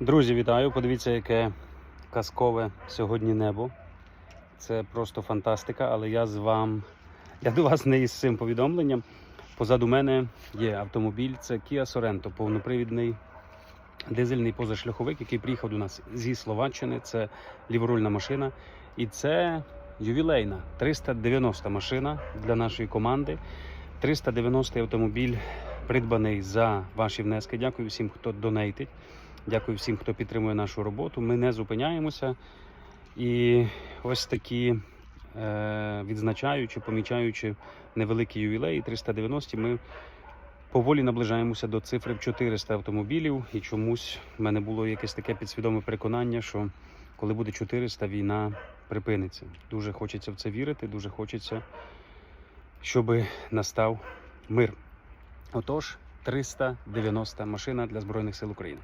Друзі, вітаю! Подивіться, яке казкове сьогодні небо. Це просто фантастика, але я з вам. Я до вас не із цим повідомленням. Позаду мене є автомобіль, це Kia Sorento, повнопривідний дизельний позашляховик, який приїхав до нас зі Словаччини. Це ліворульна машина. І це ювілейна 390 машина для нашої команди. 390 автомобіль придбаний за ваші внески. Дякую всім, хто донейтить. Дякую всім, хто підтримує нашу роботу. Ми не зупиняємося. І ось такі, е, відзначаючи, помічаючи невеликі ювілеї 390, ми поволі наближаємося до цифри в 400 автомобілів. І чомусь в мене було якесь таке підсвідоме переконання, що коли буде 400, війна припиниться. Дуже хочеться в це вірити, дуже хочеться, щоб настав мир. Отож, 390 машина для Збройних сил України.